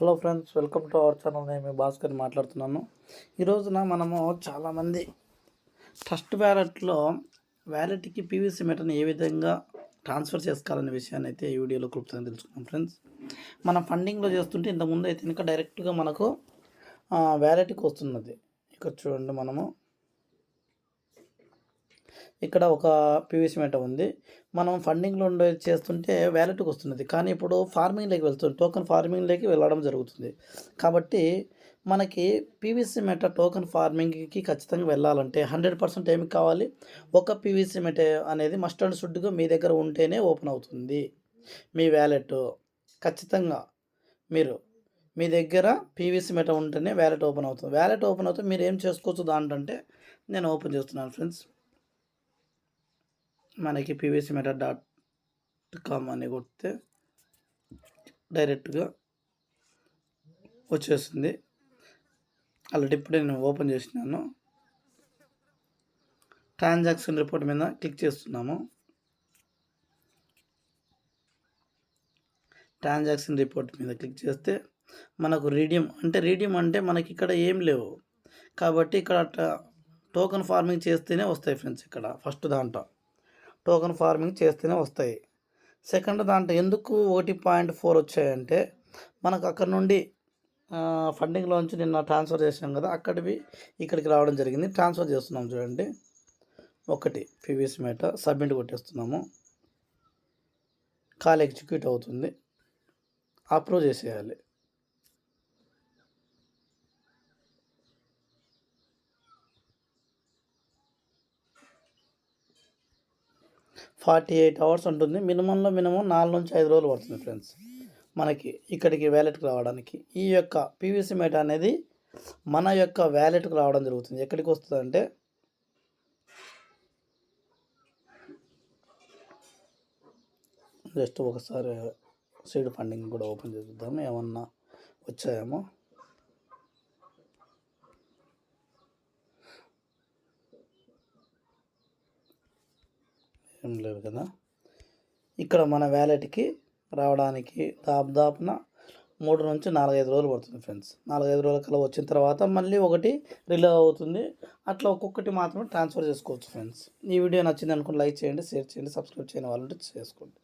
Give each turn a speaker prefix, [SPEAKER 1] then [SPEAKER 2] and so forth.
[SPEAKER 1] Hello friends welcome to our channel. నేను భాస్కర్ మాట్లాడుతున్నాను. ఈ రోజున మనము చాలామంది ట్రస్ట్ వ్యాలెట్లో వ్యాలెట్కి పీవీసీ మెటర్ని ఏ విధంగా ట్రాన్స్ఫర్ చేసుకోవాలనే విషయాన్ని అయితే ఈ వీడియోలో క్లుప్తంగా తెలుసుకున్నాం ఫ్రెండ్స్. మనం ఫండింగ్లో చేస్తుంటే ఇంతకుముందు అయితే ఇంకా డైరెక్ట్గా మనకు వ్యాలెట్కి వస్తున్నది. ఇక్కడ చూడండి మనము. ఇక్కడ ఒక పీవీసీ మెట ఉంది. మనం ఫండింగ్లో ఉండే చేస్తుంటే వ్యాలెట్కి వస్తున్నది. కానీ ఇప్పుడు ఫార్మింగ్లోకి వెళ్తుంది. టోకెన్ ఫార్మింగ్లోకి వెళ్ళడం జరుగుతుంది. కాబట్టి మనకి పీవీసీ మెట టోకెన్ ఫార్మింగ్కి ఖచ్చితంగా వెళ్ళాలంటే హండ్రెడ్ పర్సెంట్ ఏమి కావాలి? ఒక పీవీసీ మెట అనేది మస్ట్ అండ్ షుడ్గా మీ దగ్గర ఉంటేనే ఓపెన్ అవుతుంది. మీ వ్యాలెట్ ఖచ్చితంగా మీరు మీ దగ్గర పీవీసీ మెట ఉంటేనే వ్యాలెట్ ఓపెన్ అవుతుంది. వ్యాలెట్ ఓపెన్ అవుతుంది మీరు ఏం చేసుకోవచ్చు? దాంట్లో నేను ఓపెన్ చేస్తున్నాను ఫ్రెండ్స్ మనకి పీవీసీ మెటా డాట్ కామ్ అని కొడితే డైరెక్ట్గా వచ్చేస్తుంది. ఆల్రెడీ ఇప్పుడే నేను ఓపెన్ చేసినాను. ట్రాన్సాక్షన్ రిపోర్ట్ మీద క్లిక్ చేస్తున్నాము. ట్రాన్సాక్షన్ రిపోర్ట్ మీద క్లిక్ చేస్తే మనకు రీడియం అంటే రీడియం అంటే మనకి ఇక్కడ ఏం లేవు. కాబట్టి ఇక్కడ టోకెన్ ఫార్మింగ్ చేస్తేనే వస్తాయి ఫ్రెండ్స్ ఇక్కడ ఫస్ట్ దాంట్లో. టోకెన్ ఫార్మింగ్ చేస్తేనే వస్తాయి. సెకండ్ దాంట్లో ఎందుకు ఒకటి పాయింట్ ఫోర్ వచ్చాయంటే మనకు అక్కడ నుండి ఫండింగ్లోంచి నిన్న ట్రాన్స్ఫర్ చేసాం కదా అక్కడివి ఇక్కడికి రావడం జరిగింది. ట్రాన్స్ఫర్ చేస్తున్నాం చూడండి. ఒకటి పీవీసీ మేట సబ్మిట్ కొట్టేస్తున్నాము. కాల్ ఎగ్జిక్యూట్ అవుతుంది. అప్రూవ్ చేసేయాలి. ఫార్టీ ఎయిట్ అవర్స్ ఉంటుంది. మినిమంలో మినిమం నాలుగు నుంచి ఐదు రోజులు పడుతుంది ఫ్రెండ్స్. మనకి ఇక్కడికి వ్యాలెట్కి రావడానికి. ఈ యొక్క పీవీసీ మేట అనేది మన యొక్క వ్యాలెట్కి రావడం జరుగుతుంది. ఎక్కడికి వస్తుందంటే జస్ట్ ఒకసారి సీడ్ ఫండింగ్ కూడా ఓపెన్ చేద్దాము ఏమన్నా వచ్చాయేమో. ఏం లేదు కదా. ఇక్కడ మన వ్యాలెట్కి రావడానికి దాదాపున మూడు నుంచి నాలుగైదు రోజులు పడుతుంది ఫ్రెండ్స్. నాలుగైదు రోజుల కల్లా వచ్చిన తర్వాత మళ్ళీ ఒకటి రిలీవ్ అవుతుంది. అట్లా ఒక్కొక్కటి మాత్రమే ట్రాన్స్ఫర్ చేసుకోవచ్చు ఫ్రెండ్స్. ఈ వీడియో నచ్చింది అనుకుని లైక్ చేయండి షేర్ చేయండి సబ్స్క్రైబ్ చేయని వాళ్ళు చేసుకోండి.